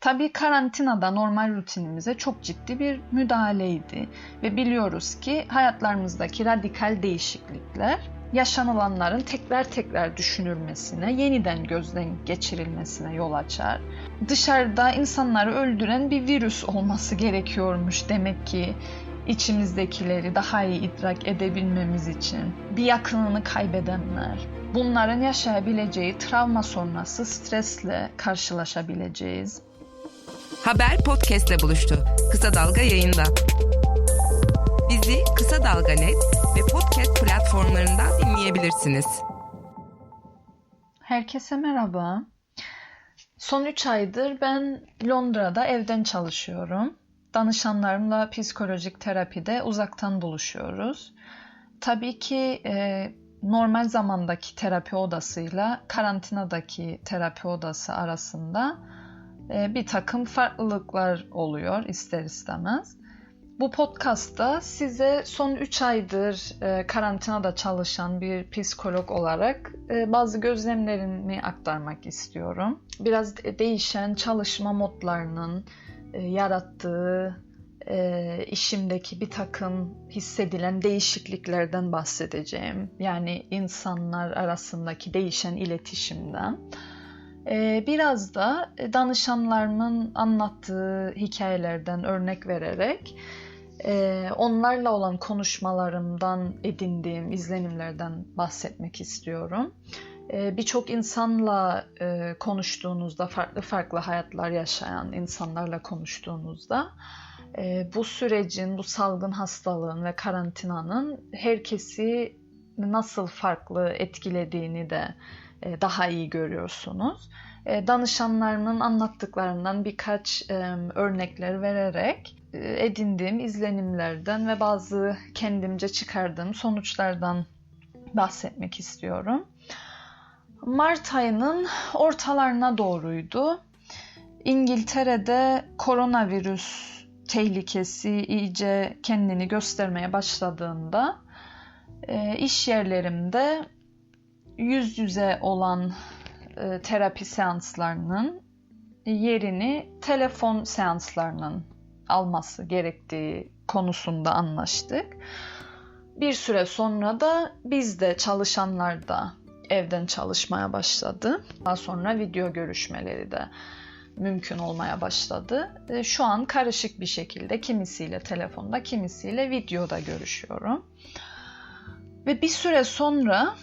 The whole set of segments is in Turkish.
Tabii karantinada normal rutinimize çok ciddi bir müdahaleydi ve biliyoruz ki hayatlarımızdaki radikal değişiklikler yaşanılanların tekrar tekrar düşünülmesine, yeniden gözden geçirilmesine yol açar. Dışarıda insanları öldüren bir virüs olması gerekiyormuş demek ki içimizdekileri daha iyi idrak edebilmemiz için. Bir yakınını kaybedenler, bunların yaşayabileceği travma sonrası stresle karşılaşabileceğiz. Haber podcastle buluştu. Kısa Dalga yayında. Bizi Kısa Dalga Net ve podcast platformlarından dinleyebilirsiniz. Herkese merhaba. Son 3 aydır ben Londra'da evden çalışıyorum. Danışanlarımla psikolojik terapide uzaktan buluşuyoruz. Tabii ki e, normal zamandaki terapi odasıyla karantinadaki terapi odası arasında bir takım farklılıklar oluyor ister istemez. Bu podcast'ta size son 3 aydır e, karantinada çalışan bir psikolog olarak e, bazı gözlemlerimi aktarmak istiyorum. Biraz değişen çalışma modlarının e, yarattığı işimdeki bir takım hissedilen değişikliklerden bahsedeceğim. Yani insanlar arasındaki değişen iletişimden. E, biraz da danışanlarımın anlattığı hikayelerden örnek vererek e, onlarla olan konuşmalarımdan edindiğim izlenimlerden bahsetmek istiyorum. E, Birçok insanla e, konuştuğunuzda, farklı farklı hayatlar yaşayan insanlarla konuştuğunuzda e, bu sürecin, bu salgın hastalığın ve karantinanın herkesi nasıl farklı etkilediğini de e, daha iyi görüyorsunuz. E, danışanlarımın anlattıklarından birkaç e, örnekler vererek edindiğim izlenimlerden ve bazı kendimce çıkardığım sonuçlardan bahsetmek istiyorum. Mart ayının ortalarına doğruydu. İngiltere'de koronavirüs tehlikesi iyice kendini göstermeye başladığında iş yerlerimde yüz yüze olan terapi seanslarının yerini telefon seanslarının alması gerektiği konusunda anlaştık. Bir süre sonra da biz de çalışanlar da evden çalışmaya başladı. Daha sonra video görüşmeleri de mümkün olmaya başladı. E, şu an karışık bir şekilde kimisiyle telefonda, kimisiyle videoda görüşüyorum. Ve bir süre sonra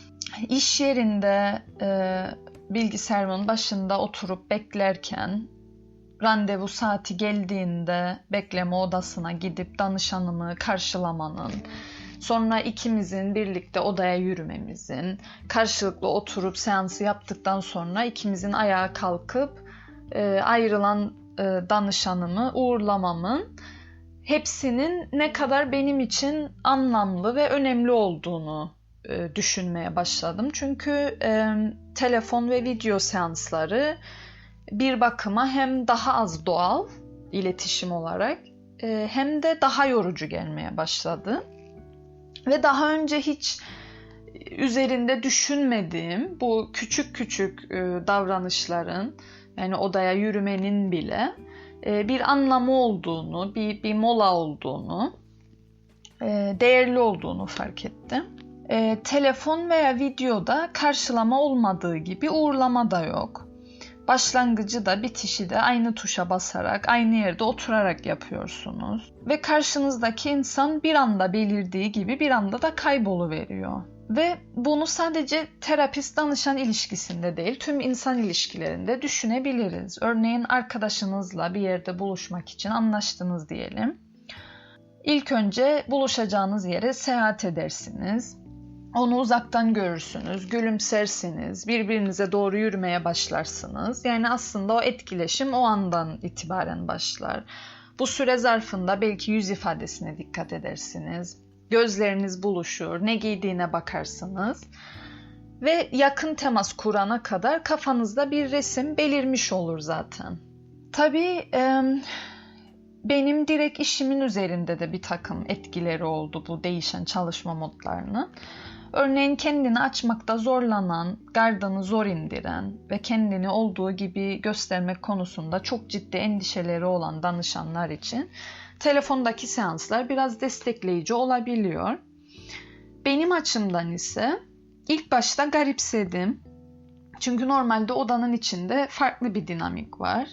iş yerinde e, bilgisayarımın başında oturup beklerken randevu saati geldiğinde bekleme odasına gidip danışanımı karşılamanın, sonra ikimizin birlikte odaya yürümemizin, karşılıklı oturup seansı yaptıktan sonra ikimizin ayağa kalkıp e, ayrılan e, danışanımı uğurlamamın hepsinin ne kadar benim için anlamlı ve önemli olduğunu e, düşünmeye başladım. Çünkü e, telefon ve video seansları bir bakıma hem daha az doğal iletişim olarak e, hem de daha yorucu gelmeye başladı. Ve daha önce hiç üzerinde düşünmediğim bu küçük küçük e, davranışların yani odaya yürümenin bile e, bir anlamı olduğunu, bir, bir mola olduğunu, değerli olduğunu fark ettim. Telefon veya videoda karşılama olmadığı gibi uğurlama da yok başlangıcı da bitişi de aynı tuşa basarak, aynı yerde oturarak yapıyorsunuz. Ve karşınızdaki insan bir anda belirdiği gibi bir anda da kayboluveriyor. Ve bunu sadece terapist danışan ilişkisinde değil, tüm insan ilişkilerinde düşünebiliriz. Örneğin arkadaşınızla bir yerde buluşmak için anlaştınız diyelim. İlk önce buluşacağınız yere seyahat edersiniz onu uzaktan görürsünüz, gülümsersiniz, birbirinize doğru yürümeye başlarsınız. Yani aslında o etkileşim o andan itibaren başlar. Bu süre zarfında belki yüz ifadesine dikkat edersiniz. Gözleriniz buluşur, ne giydiğine bakarsınız. Ve yakın temas kurana kadar kafanızda bir resim belirmiş olur zaten. Tabii benim direkt işimin üzerinde de bir takım etkileri oldu bu değişen çalışma modlarının. Örneğin kendini açmakta zorlanan, gardını zor indiren ve kendini olduğu gibi göstermek konusunda çok ciddi endişeleri olan danışanlar için telefondaki seanslar biraz destekleyici olabiliyor. Benim açımdan ise ilk başta garipsedim. Çünkü normalde odanın içinde farklı bir dinamik var.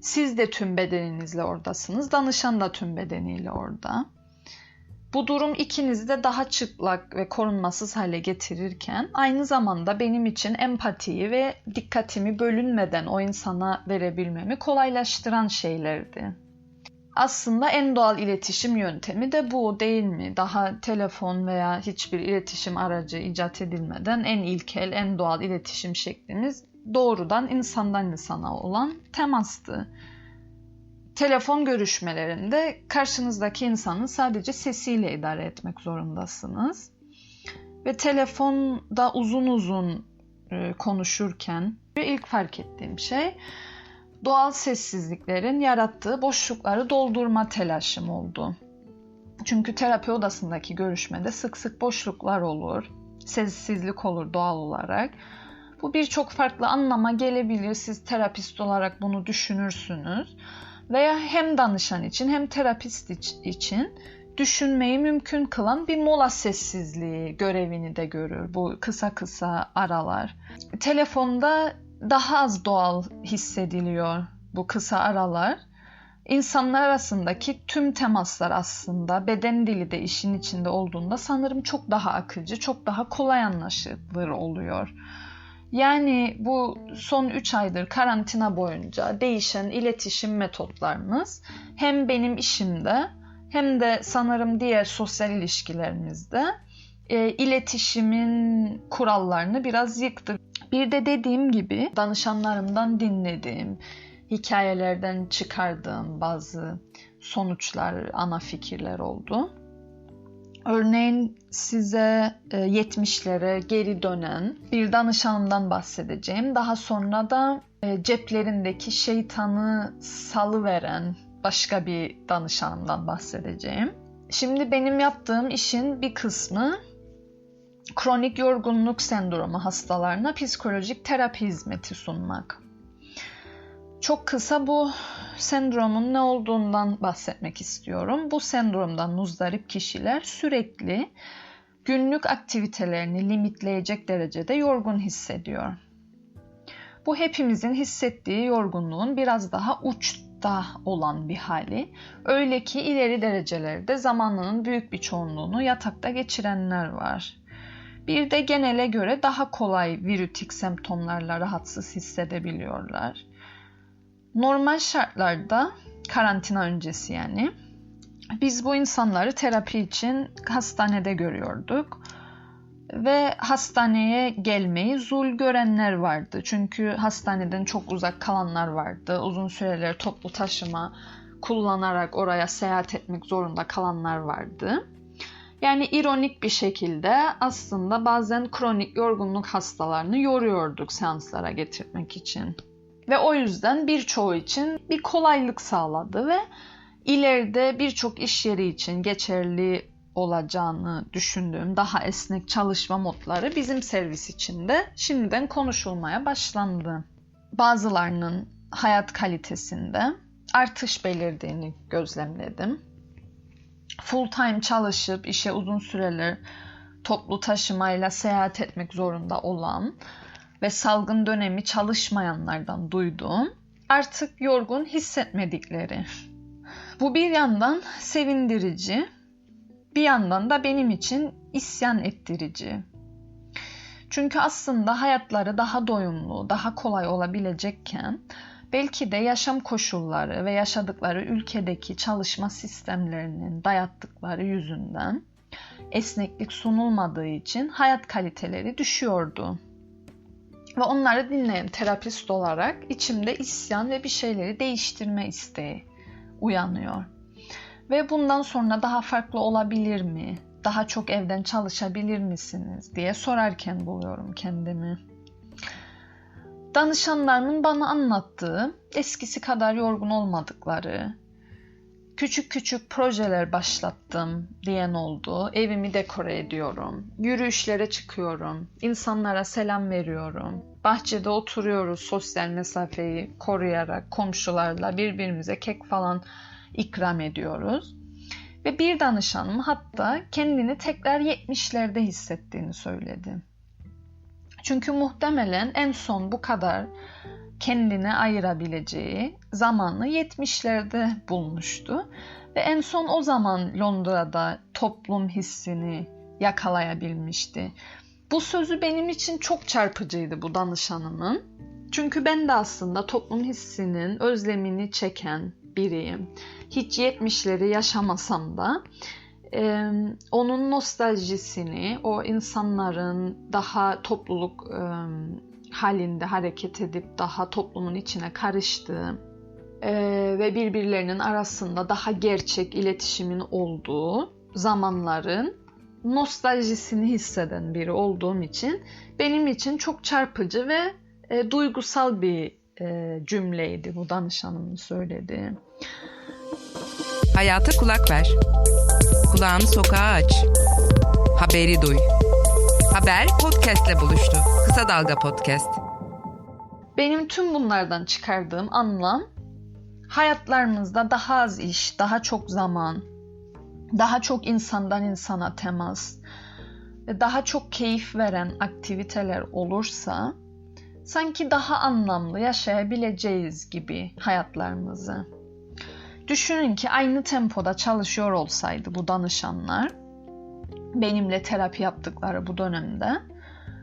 Siz de tüm bedeninizle oradasınız, danışan da tüm bedeniyle orada. Bu durum ikinizi de daha çıplak ve korunmasız hale getirirken aynı zamanda benim için empatiyi ve dikkatimi bölünmeden o insana verebilmemi kolaylaştıran şeylerdi. Aslında en doğal iletişim yöntemi de bu değil mi? Daha telefon veya hiçbir iletişim aracı icat edilmeden en ilkel, en doğal iletişim şeklimiz doğrudan insandan insana olan temastı telefon görüşmelerinde karşınızdaki insanı sadece sesiyle idare etmek zorundasınız. Ve telefonda uzun uzun e, konuşurken ilk fark ettiğim şey doğal sessizliklerin yarattığı boşlukları doldurma telaşım oldu. Çünkü terapi odasındaki görüşmede sık sık boşluklar olur, sessizlik olur doğal olarak. Bu birçok farklı anlama gelebilir. Siz terapist olarak bunu düşünürsünüz veya hem danışan için hem terapist için düşünmeyi mümkün kılan bir mola sessizliği görevini de görür bu kısa kısa aralar. Telefonda daha az doğal hissediliyor bu kısa aralar. İnsanlar arasındaki tüm temaslar aslında beden dili de işin içinde olduğunda sanırım çok daha akıcı, çok daha kolay anlaşılır oluyor. Yani bu son 3 aydır karantina boyunca değişen iletişim metotlarımız hem benim işimde hem de sanırım diğer sosyal ilişkilerimizde e, iletişimin kurallarını biraz yıktı. Bir de dediğim gibi danışanlarımdan dinlediğim, hikayelerden çıkardığım bazı sonuçlar, ana fikirler oldu. Örneğin size 70'lere e, geri dönen bir danışanımdan bahsedeceğim. Daha sonra da e, ceplerindeki şeytanı salıveren başka bir danışanımdan bahsedeceğim. Şimdi benim yaptığım işin bir kısmı kronik yorgunluk sendromu hastalarına psikolojik terapi hizmeti sunmak. Çok kısa bu sendromun ne olduğundan bahsetmek istiyorum. Bu sendromdan muzdarip kişiler sürekli günlük aktivitelerini limitleyecek derecede yorgun hissediyor. Bu hepimizin hissettiği yorgunluğun biraz daha uçta olan bir hali. Öyle ki ileri derecelerde zamanının büyük bir çoğunluğunu yatakta geçirenler var. Bir de genele göre daha kolay virütik semptomlarla rahatsız hissedebiliyorlar. Normal şartlarda karantina öncesi yani biz bu insanları terapi için hastanede görüyorduk ve hastaneye gelmeyi zul görenler vardı. Çünkü hastaneden çok uzak kalanlar vardı. Uzun süreler toplu taşıma kullanarak oraya seyahat etmek zorunda kalanlar vardı. Yani ironik bir şekilde aslında bazen kronik yorgunluk hastalarını yoruyorduk seanslara getirmek için. Ve o yüzden birçoğu için bir kolaylık sağladı ve ileride birçok iş yeri için geçerli olacağını düşündüğüm daha esnek çalışma modları bizim servis içinde şimdiden konuşulmaya başlandı. Bazılarının hayat kalitesinde artış belirdiğini gözlemledim. Full time çalışıp işe uzun süreler toplu taşımayla seyahat etmek zorunda olan ve salgın dönemi çalışmayanlardan duyduğum artık yorgun hissetmedikleri. Bu bir yandan sevindirici, bir yandan da benim için isyan ettirici. Çünkü aslında hayatları daha doyumlu, daha kolay olabilecekken belki de yaşam koşulları ve yaşadıkları ülkedeki çalışma sistemlerinin dayattıkları yüzünden esneklik sunulmadığı için hayat kaliteleri düşüyordu. Ve onları dinleyen terapist olarak içimde isyan ve bir şeyleri değiştirme isteği uyanıyor. Ve bundan sonra daha farklı olabilir mi? Daha çok evden çalışabilir misiniz diye sorarken buluyorum kendimi. Danışanlarımın bana anlattığı eskisi kadar yorgun olmadıkları, Küçük küçük projeler başlattım diyen oldu. Evimi dekore ediyorum. Yürüyüşlere çıkıyorum. insanlara selam veriyorum. Bahçede oturuyoruz sosyal mesafeyi koruyarak komşularla birbirimize kek falan ikram ediyoruz. Ve bir danışanım hatta kendini tekrar 70'lerde hissettiğini söyledi. Çünkü muhtemelen en son bu kadar kendine ayırabileceği zamanı 70'lerde bulmuştu. Ve en son o zaman Londra'da toplum hissini yakalayabilmişti. Bu sözü benim için çok çarpıcıydı bu danışanımın. Çünkü ben de aslında toplum hissinin özlemini çeken biriyim. Hiç 70'leri yaşamasam da e, onun nostaljisini, o insanların daha topluluk e, halinde hareket edip daha toplumun içine karıştığı e, ve birbirlerinin arasında daha gerçek iletişimin olduğu zamanların nostaljisini hisseden biri olduğum için benim için çok çarpıcı ve e, duygusal bir e, cümleydi bu danışanımın söylediği. Hayata kulak ver. Kulağını sokağa aç. Haberi duy. Haber podcastle buluştu. Kısa Dalga Podcast. Benim tüm bunlardan çıkardığım anlam hayatlarımızda daha az iş, daha çok zaman, daha çok insandan insana temas ve daha çok keyif veren aktiviteler olursa sanki daha anlamlı yaşayabileceğiz gibi hayatlarımızı. Düşünün ki aynı tempoda çalışıyor olsaydı bu danışanlar benimle terapi yaptıkları bu dönemde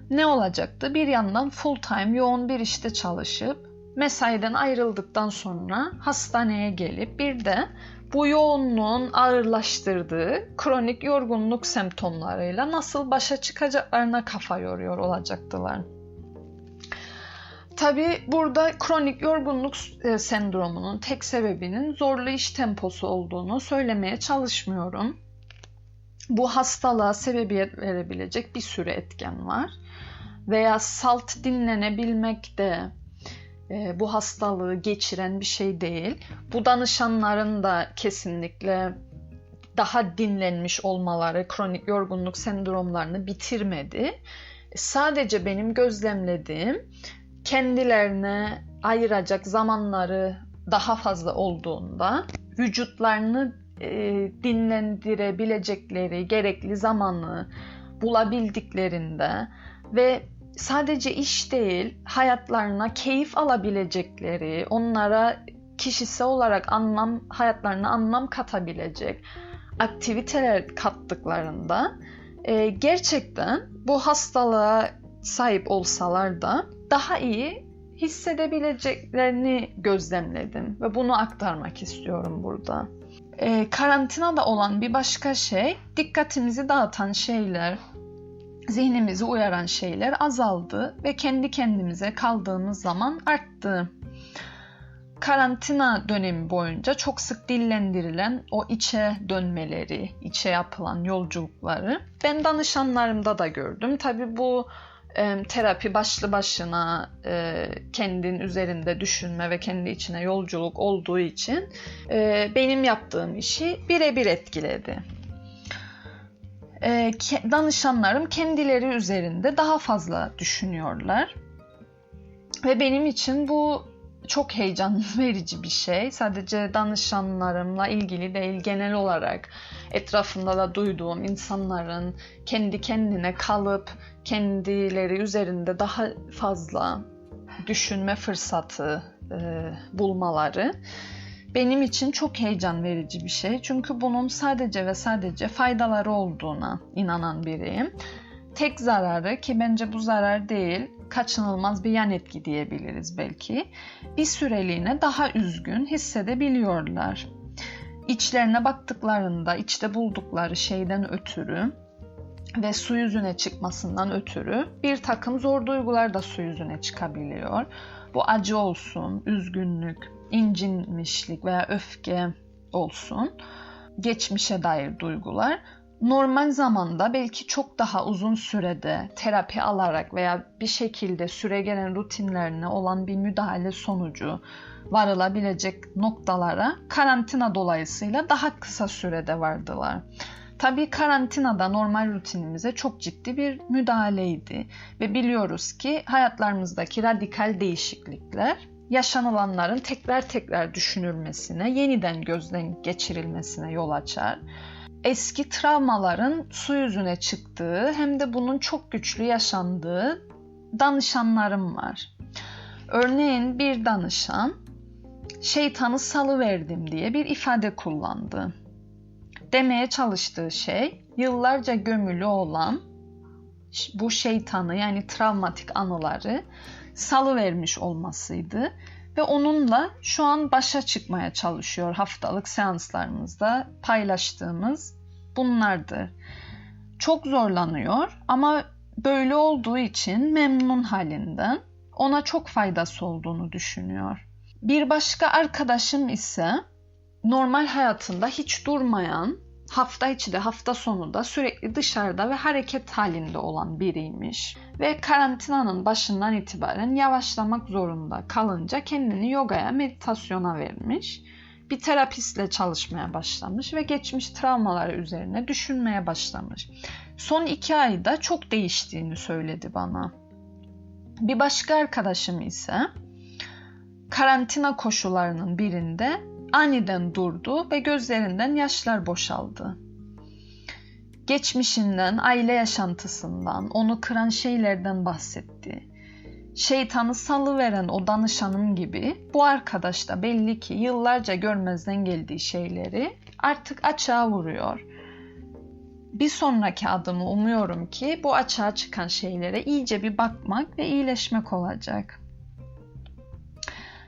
ne olacaktı? Bir yandan full time yoğun bir işte çalışıp mesaiden ayrıldıktan sonra hastaneye gelip bir de bu yoğunluğun ağırlaştırdığı kronik yorgunluk semptomlarıyla nasıl başa çıkacaklarına kafa yoruyor olacaktılar. Tabi burada kronik yorgunluk e, sendromunun tek sebebinin zorlu iş temposu olduğunu söylemeye çalışmıyorum. Bu hastalığa sebebiyet verebilecek bir sürü etken var. Veya salt dinlenebilmek de e, bu hastalığı geçiren bir şey değil. Bu danışanların da kesinlikle daha dinlenmiş olmaları kronik yorgunluk sendromlarını bitirmedi. Sadece benim gözlemlediğim kendilerine ayıracak zamanları daha fazla olduğunda vücutlarını e, dinlendirebilecekleri gerekli zamanı bulabildiklerinde ve sadece iş değil hayatlarına keyif alabilecekleri, onlara kişisel olarak anlam hayatlarına anlam katabilecek aktiviteler kattıklarında e, gerçekten bu hastalığa sahip olsalar da daha iyi hissedebileceklerini gözlemledim ve bunu aktarmak istiyorum burada. E, karantinada olan bir başka şey dikkatimizi dağıtan şeyler, zihnimizi uyaran şeyler azaldı ve kendi kendimize kaldığımız zaman arttı. Karantina dönemi boyunca çok sık dillendirilen o içe dönmeleri, içe yapılan yolculukları ben danışanlarımda da gördüm. Tabii bu terapi başlı başına e, kendin üzerinde düşünme ve kendi içine yolculuk olduğu için e, benim yaptığım işi birebir etkiledi. E, danışanlarım kendileri üzerinde daha fazla düşünüyorlar. Ve benim için bu çok heyecan verici bir şey. Sadece danışanlarımla ilgili değil, genel olarak etrafında da duyduğum insanların kendi kendine kalıp kendileri üzerinde daha fazla düşünme fırsatı e, bulmaları benim için çok heyecan verici bir şey. Çünkü bunun sadece ve sadece faydaları olduğuna inanan biriyim. Tek zararı ki bence bu zarar değil, kaçınılmaz bir yan etki diyebiliriz belki. Bir süreliğine daha üzgün hissedebiliyorlar. İçlerine baktıklarında içte buldukları şeyden ötürü ve su yüzüne çıkmasından ötürü bir takım zor duygular da su yüzüne çıkabiliyor. Bu acı olsun, üzgünlük, incinmişlik veya öfke olsun, geçmişe dair duygular normal zamanda belki çok daha uzun sürede terapi alarak veya bir şekilde süre gelen rutinlerine olan bir müdahale sonucu varılabilecek noktalara karantina dolayısıyla daha kısa sürede vardılar. Tabii karantinada normal rutinimize çok ciddi bir müdahaleydi ve biliyoruz ki hayatlarımızdaki radikal değişiklikler yaşanılanların tekrar tekrar düşünülmesine, yeniden gözden geçirilmesine yol açar. Eski travmaların su yüzüne çıktığı hem de bunun çok güçlü yaşandığı danışanlarım var. Örneğin bir danışan şeytanı salı verdim diye bir ifade kullandı. Demeye çalıştığı şey yıllarca gömülü olan bu şeytanı yani travmatik anıları salı vermiş olmasıydı ve onunla şu an başa çıkmaya çalışıyor haftalık seanslarımızda paylaştığımız bunlardır. Çok zorlanıyor ama böyle olduğu için memnun halinden ona çok faydası olduğunu düşünüyor. Bir başka arkadaşım ise normal hayatında hiç durmayan, hafta içi de hafta sonu da sürekli dışarıda ve hareket halinde olan biriymiş. Ve karantinanın başından itibaren yavaşlamak zorunda kalınca kendini yogaya, meditasyona vermiş. Bir terapistle çalışmaya başlamış ve geçmiş travmaları üzerine düşünmeye başlamış. Son iki ayda çok değiştiğini söyledi bana. Bir başka arkadaşım ise karantina koşullarının birinde aniden durdu ve gözlerinden yaşlar boşaldı. Geçmişinden, aile yaşantısından, onu kıran şeylerden bahsetti. Şeytanı salıveren o danışanım gibi bu arkadaş da belli ki yıllarca görmezden geldiği şeyleri artık açığa vuruyor. Bir sonraki adımı umuyorum ki bu açığa çıkan şeylere iyice bir bakmak ve iyileşmek olacak.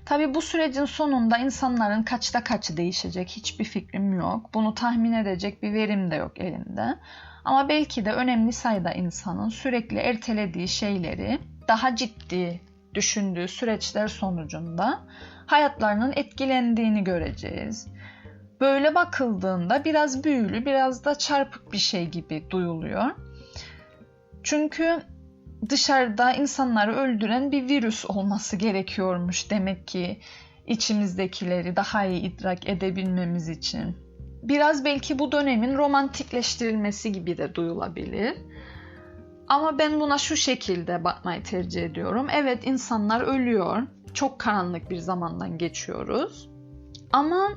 Tabii bu sürecin sonunda insanların kaçta kaçı değişecek hiçbir fikrim yok. Bunu tahmin edecek bir verim de yok elimde. Ama belki de önemli sayıda insanın sürekli ertelediği şeyleri daha ciddi düşündüğü süreçler sonucunda hayatlarının etkilendiğini göreceğiz. Böyle bakıldığında biraz büyülü, biraz da çarpık bir şey gibi duyuluyor. Çünkü dışarıda insanları öldüren bir virüs olması gerekiyormuş demek ki içimizdekileri daha iyi idrak edebilmemiz için. Biraz belki bu dönemin romantikleştirilmesi gibi de duyulabilir. Ama ben buna şu şekilde bakmayı tercih ediyorum. Evet insanlar ölüyor. Çok karanlık bir zamandan geçiyoruz. Ama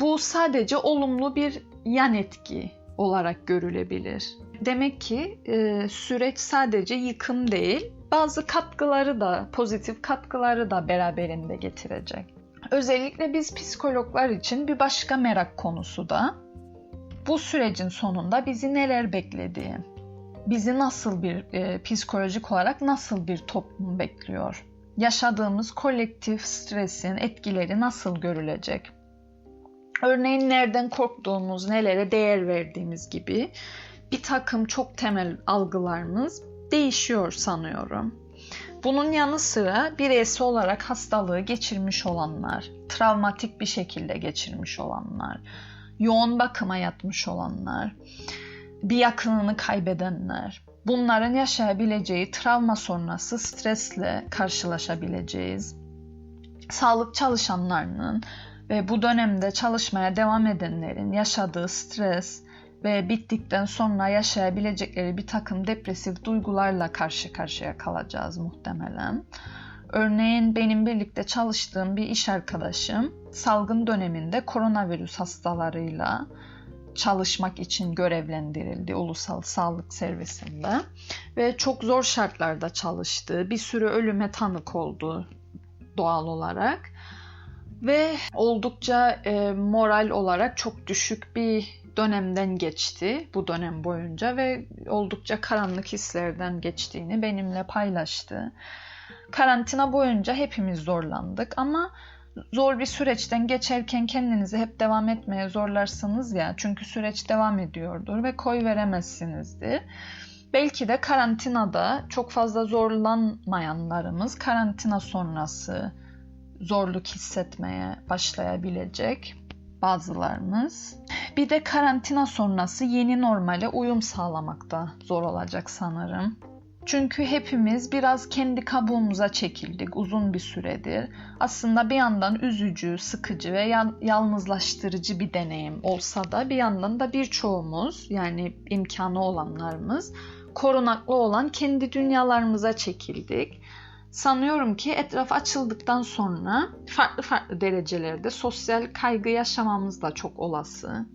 bu sadece olumlu bir yan etki olarak görülebilir. Demek ki e, süreç sadece yıkım değil, bazı katkıları da, pozitif katkıları da beraberinde getirecek. Özellikle biz psikologlar için bir başka merak konusu da bu sürecin sonunda bizi neler beklediği. Bizi nasıl bir e, psikolojik olarak nasıl bir toplum bekliyor? Yaşadığımız kolektif stresin etkileri nasıl görülecek? Örneğin nereden korktuğumuz, nelere değer verdiğimiz gibi bir takım çok temel algılarımız değişiyor sanıyorum. Bunun yanı sıra bireysel olarak hastalığı geçirmiş olanlar, travmatik bir şekilde geçirmiş olanlar, yoğun bakıma yatmış olanlar, bir yakınını kaybedenler, bunların yaşayabileceği travma sonrası stresle karşılaşabileceğiz. Sağlık çalışanlarının ve bu dönemde çalışmaya devam edenlerin yaşadığı stres ve bittikten sonra yaşayabilecekleri bir takım depresif duygularla karşı karşıya kalacağız muhtemelen. Örneğin benim birlikte çalıştığım bir iş arkadaşım salgın döneminde koronavirüs hastalarıyla çalışmak için görevlendirildi ulusal sağlık servisinde ve çok zor şartlarda çalıştı. Bir sürü ölüme tanık oldu doğal olarak ve oldukça e, moral olarak çok düşük bir dönemden geçti bu dönem boyunca ve oldukça karanlık hislerden geçtiğini benimle paylaştı. Karantina boyunca hepimiz zorlandık ama zor bir süreçten geçerken kendinizi hep devam etmeye zorlarsınız ya çünkü süreç devam ediyordur ve koy veremezsinizdir. Belki de karantinada çok fazla zorlanmayanlarımız karantina sonrası zorluk hissetmeye başlayabilecek. Bazılarımız. Bir de karantina sonrası yeni normale uyum sağlamakta zor olacak sanırım. Çünkü hepimiz biraz kendi kabuğumuza çekildik uzun bir süredir. Aslında bir yandan üzücü, sıkıcı ve yalnızlaştırıcı bir deneyim olsa da bir yandan da birçoğumuz yani imkanı olanlarımız korunaklı olan kendi dünyalarımıza çekildik. Sanıyorum ki etraf açıldıktan sonra farklı farklı derecelerde sosyal kaygı yaşamamız da çok olası.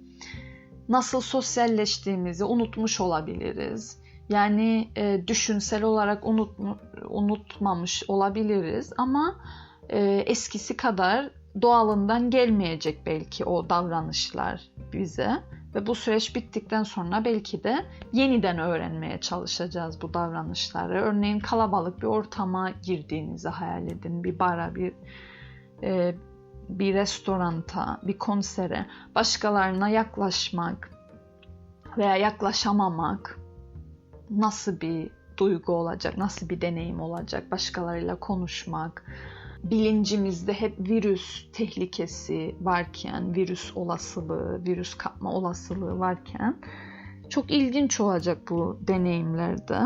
Nasıl sosyalleştiğimizi unutmuş olabiliriz yani e, düşünsel olarak unut, unutmamış olabiliriz ama e, eskisi kadar doğalından gelmeyecek belki o davranışlar bize. Ve bu süreç bittikten sonra belki de yeniden öğrenmeye çalışacağız bu davranışları. Örneğin kalabalık bir ortama girdiğinizi hayal edin. Bir bara, bir e, bir restoranta, bir konsere, başkalarına yaklaşmak veya yaklaşamamak, nasıl bir duygu olacak, nasıl bir deneyim olacak başkalarıyla konuşmak, bilincimizde hep virüs tehlikesi varken, virüs olasılığı, virüs kapma olasılığı varken çok ilginç olacak bu deneyimlerde.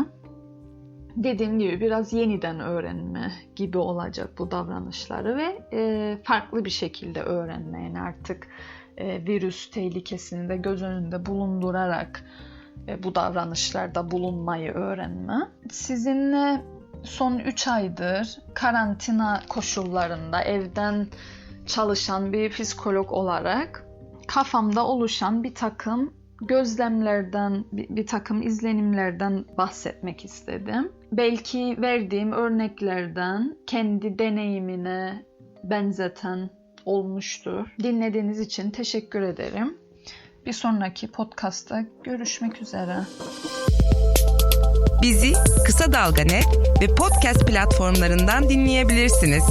Dediğim gibi biraz yeniden öğrenme gibi olacak bu davranışları ve e, farklı bir şekilde öğrenme. Yani artık e, virüs tehlikesini de göz önünde bulundurarak bu davranışlarda bulunmayı öğrenme. Sizinle son 3 aydır karantina koşullarında evden çalışan bir psikolog olarak kafamda oluşan bir takım gözlemlerden, bir, takım izlenimlerden bahsetmek istedim. Belki verdiğim örneklerden kendi deneyimine benzeten olmuştur. Dinlediğiniz için teşekkür ederim. Bir sonraki podcast'ta görüşmek üzere. Bizi Kısa Dalga Net ve podcast platformlarından dinleyebilirsiniz.